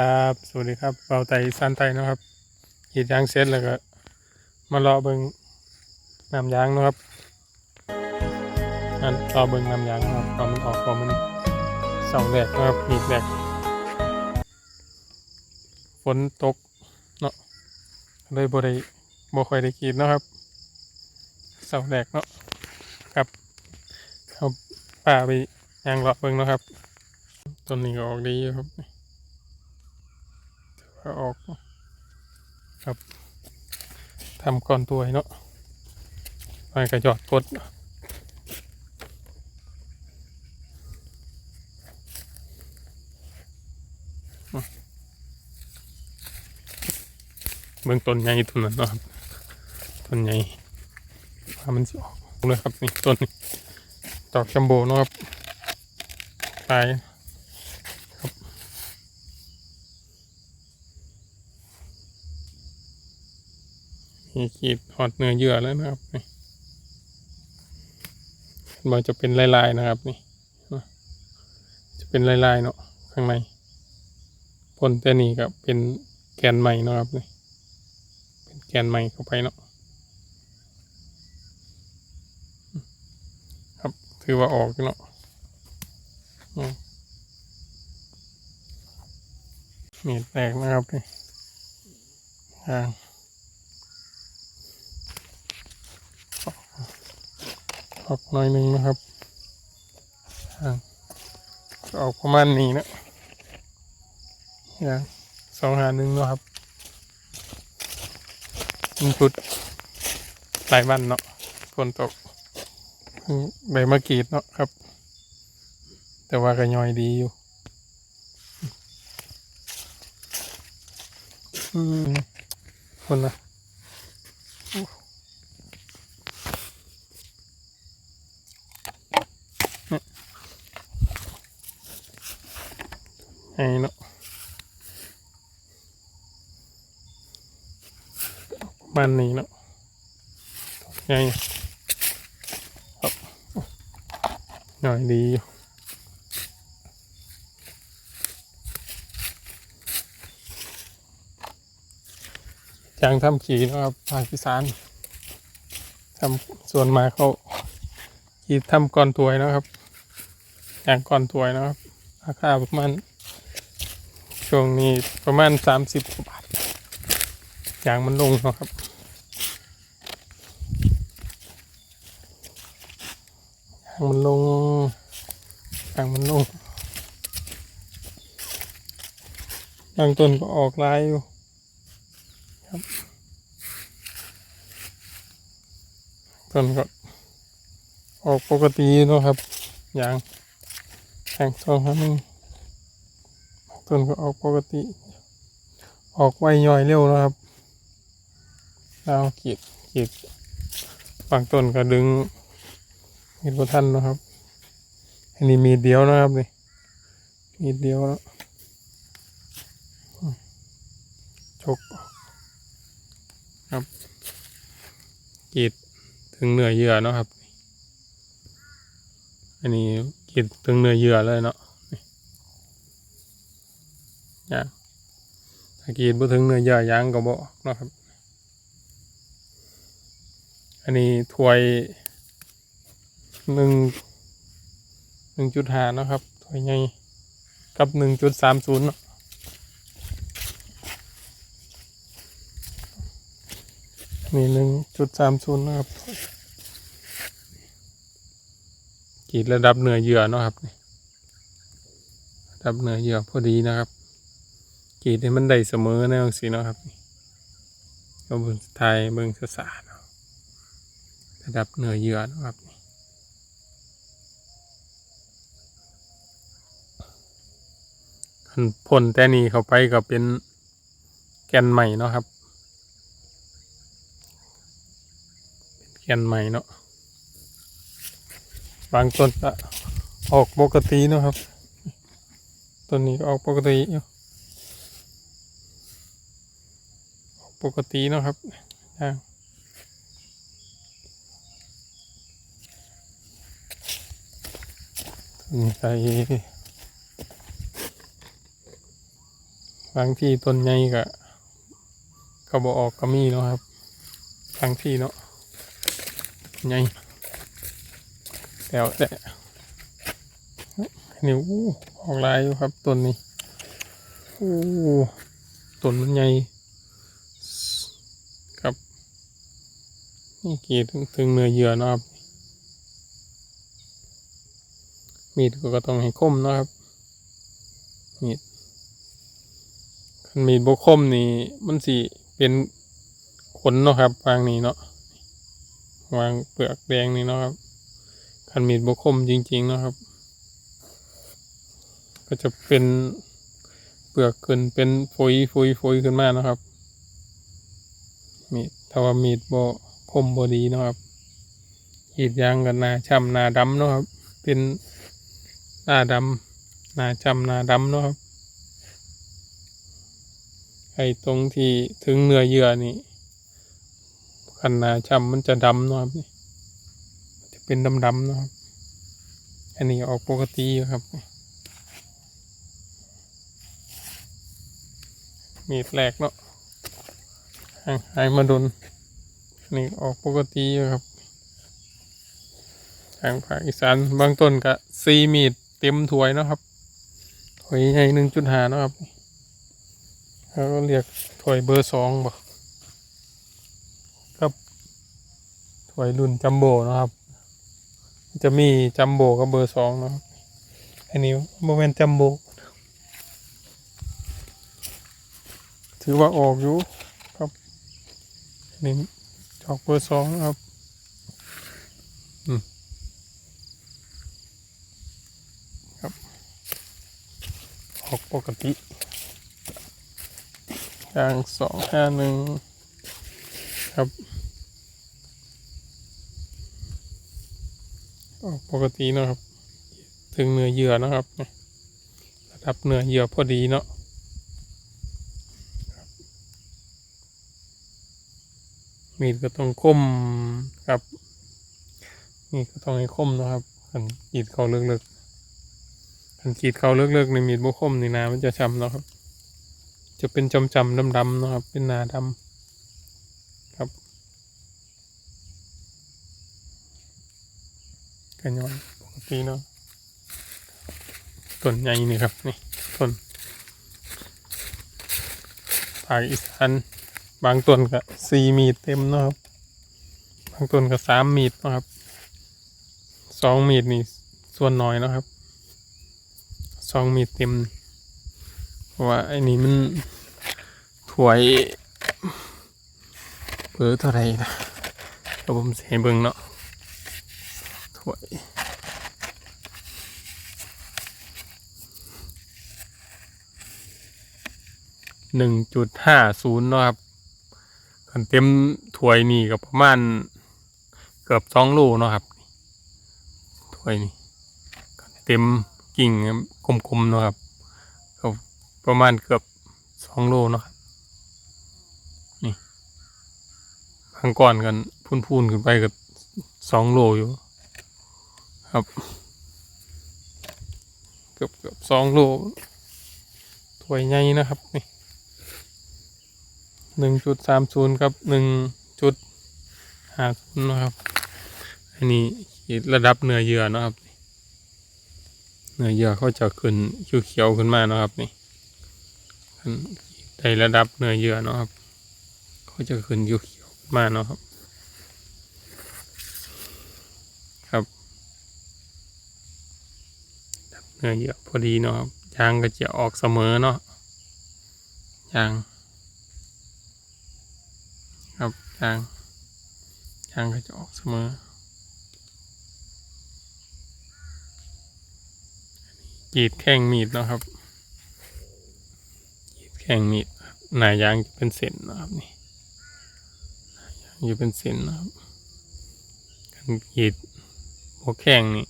ครับ สวัสดีครับเบาไตสันไตเนาะครับกรีดยางเสร็จแล้วก็ มารอเบิงน้ำยางเนาะครับอันรอเบิงน้ำยางนะครับเอามันออกพอมันเสาแรกนะครับมีดแรกฝนตกเนาะเลยบ่ได้บ่ค่อยได้กรีดเนาะครับเสาแรกเนาะครับเอาป่าไปยางรอเบิงเนาะครับต้นนี้ก็ออกดีอยู่ครับ ก็ออกครับทำก่อนตัวเนาะไปกระจอดกดเบื้องต้นใหญ่ต้นนั้นเนาะครับต้นใหญ่พามันสิออกเลยครับนี่ต้นนี้ดอกจัมโบนะครับตาย มีขีดหอดเนื้อเยื่อแล้วนะครับนี่มันจะเป็นลายๆนะครับนี่จะเป็นลายๆเนาะข้างในผลแต่นี่ก็เป็นแกนใหม่นะครับนี่เป็นแกนใหม่เข้าไปเนาะครับถือว่าออกเนาะอืมมีดแตกนะครับนี่อ่าง ออกหน่อยหนึ่งนะครับอ่าก็ออกประมาณนี้นะอย่างสองหาหนึ่งนะครับมันพุดหลายวันเนาะฝนตกใบมะกรีดเนาะครับ แต่ว่าก็ย่อยดีอยู่อืมคนนะ ไอ้เนาะประมันนี้เนาะ ไงครับหน่อยดีอยู่จางทำขี่นะครับภาคอีสานทำส่วนมาเขาขี่ทำก่อนถวยนะครับจางก่อนถวยนะครับ ราคาประมาณช่วงนี้ประมาณสามสิบกว่าบาทอย่างมันลงนะครับอย่าง มันลงอ่างมันลงบางต้นก็ออกลายอยู่ครับต้นก็ออกปกติเนาะครับ อย่างแข่งสองครั้งหนึ่งต้นก็ออกปกติ ออกไวย่อยเร็วนะครับแล้วขีดขีดบางต้นก็ดึง มีดทันนะครับ อันนี้มีเดียวนะครับนี่มีเดียวแล้วชกครับกีดถึงเหนือเยื่อนะครับ อันนี้กีดถึงเหนือเยื่อเลยเนาะนี่ยางถ้ากีดบ่ถึงเหนือเยื่อยางก็บอกเนาะครับ อันนี้ถวย หนึ่งหนึ่งจุดห้านะครับถ้วยใหญ่กับหนึ่งจุดสามศูนย์นี่หนึ่งจุดสามศูนย์นะครับกีดระดับเหนือเยื่อนะครับระดับเหนือเยื่อพอดีนะครับกีดให้มันได้เสมอในองสีนะครับนี่เอาเบิ่งไทยเบิ่งสาๆเนาะระดับเหนือเยื่อนะครับนี่คัน พ่นแต่นี้เข้าไปก็เป็นแกนใหม่เนาะครับ เป็นแกนใหม่เนาะบางต้นก็ออกปกติเนอะครับต้นนี้ออกปกติออกปกติเนอะครับย่างต้ใส่ บางที่ต้นใหญ่ก็ก็บอออกก็มีเนาะครับ บางที่เนาะใหญ่แล้วแต่นี่อู้ออกลายอยู่ครับต้นนี้อู้ต้นมันใหญ่ครับนี่กีดถึงถึงเนื้อเยื่อนะครับ มีดก็ต้องให้คมนะครับมีด มีดบกคมนี่มันสิเป็นขนเนาะครับวางนี้เนาะวางเปลือกแดงนี่เนาะครับคันมีดบกคมจริงๆเนาะครับ ก็จะเป็นเปลือกขึ้นเป็นฝอยฝอยฝอยขึ้นมาเนาะครับ มีดถ้าว่ามีดบกคมบดีเนาะครับกรีดยางกันหนาช้ำหนาดำเนาะครับ เป็นหน้าดำหน้าจำหน้าดำเนาะครับ ไอ้ตรงที่ถึงเนื้อเยื่อนี่คันน้าจำมันจะดำนะครับนี่จะเป็นดำๆนะครับ อันนี้ออกปกติครับมีดแรกเนาะห่างหายมาโดนอันนี่ออกปกติครับ ทางภาคอีสานบางต้นก็ซีมีดเต็มถ้วยนะครับถ้วยใหญ่หนึ่งจุดห้านะครับ เขาก็เรียกถ้วยเบอร์สองบ่ครับถ้วยรุ่นจัมโบ้นะครับ จะมีจัมโบ้กับเบอร์สองนะครับอันนี้โมเมนจัมโบ้ถือว่าออกอยู่ครับนนี้จอกเบอร์สองนะครับออกปกติ ยางสองห้าหนึ่งครับปกตินะครับ ถึงเนื้อเยื่อนะครับระดับเนื้อเยื่อพอดีเนาะมีดก็ต้องคมครับมีดก็ต้องให้คมนะครับกันกีดเขาเลึกๆอันกีดเขาเลิกๆในมีดบุคมในี่นามันจะช้ำเนาะครับ จะเป็นจำจำดำดำๆนะครับ เป็นนาดำครับกันยอนปกติเนาะต้นใหญ่นี่ครับนี่ต้นภาคอีสานบางต้นก็สี่มีดเต็มเนาะครับบางต้นก็สามมีดนะครับสองมีดนี่ส่วนน้อยนะครับซองมีเต็มเพราะว่าไอ้นี่มัน ถวยเบอร์เท่าไรนะเดี๋ยวผมเสียเบิ่งเนาะถวยหนึ่งจุดห้าศูนย์เนาะครับคันเต็มถวยนี่ก็ประมาณเกือบสองโลเนาะครับถวยนี่คันเต็มกิ่งกลมๆเนาะครับก็ประมาณเกือบสองโลเนาะครับนี่ บางก่อนกันพูนๆขึ้นไปกับสองโลอยู่ ครับเกือบเกือบสองโลถ้วยใหญ่นะครับนี่หนึ่งจุดสามศูนย์กับหนึ่งจุดห้าศูนย์นะครับ อันนี้ระดับเนื้อเยื่อนะครับเนื้อเยื่อเขาจะขึ้นเขียวๆขึ้นมานะครับนี่ในระดับเนื้อเยื่อนะครับเขาจะขึ้นเขียว มาเนาะครับ ครับเนื้อเยื่อพอดีเนาะครับยางก็จะออกเสมอเนาะยาง ครับยางยางก็จะออกเสมอกีดแข้งมีดเนาะครับกีดแข้งมีดหนายางจะเป็นเส้นเนาะครับนี่ จะเป็นเส้นนะครับการกรีดหัวแข้งนี่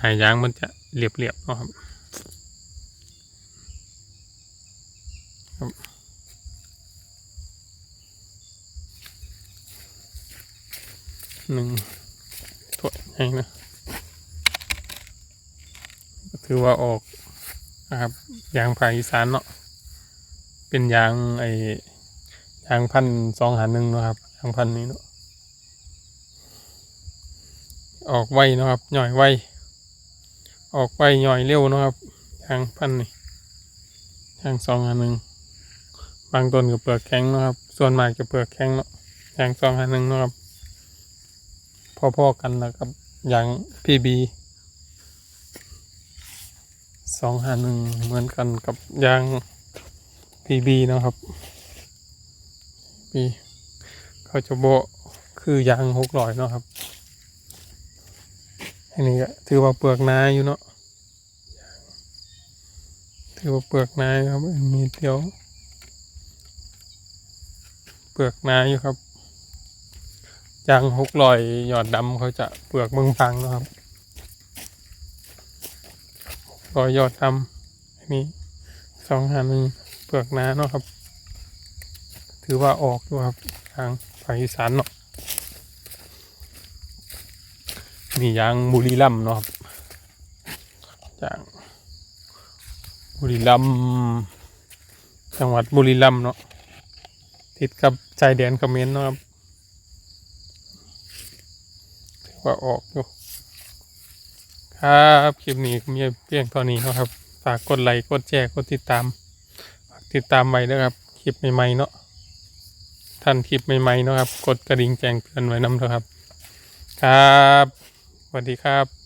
หายยางมันจะเรียบๆเนาะครับครับหนึ่งถ้วยให้นะถือว่าออกนะครับยางภาคอีสานเนาะเป็นยางไอ ยางพันสองหาหนึ่งนะครับยางพันนี้เนาะออกไวนะครับหน่อยไวออกไวหน่อยเร็วนะครับยางพันนี่ยางสองหาหนึ่งบางต้นก็เปลือกแข็งนะครับ ส่วนมากจะเปลือกแข็งเนาะยางสองหาหนึ่งนะครับพอๆกันนะครับยางพีบีสองหาหนึ่งเหมือนกันกับยางพีบีนะครับ ปี เขาจะโบคือยางหกร้อยเนาะครับ อันนี้ก็ถือว่าเปลือกนาอยู่เนาะถือว่าเปลือกนาครับมีเดียว เปลือกนาอยู่ครับยางหกร้อยหยอดดำเขาจะเปลือกบางๆเนะครับรอยยอดดำอันนี้สองหาหนึ่งเปลือกนาเนาะครับ ถือว่าออกอยู่ครับทางภาคอีสานเนาะมียางบุรีรัมย์เนาะครับยางบุรีรัมย์จังหวัดบุรีรัมย์เนาะติดกับชายแดนเขมรเนาะครับถือว่าออกอยู่ครับคลิปนี้ก็มีเพียงเท่านี้นะครับฝากกดไลค์กดแชร์กดติดตามฝากติดตามไว้ด้วยครับคลิปใหม่ๆเนาะ ท่านคลิปใหม่ๆนะครับ กดกระดิ่งแจ้งเตือนไว้น้ำเถอะครับ ครับสวัสดีครับ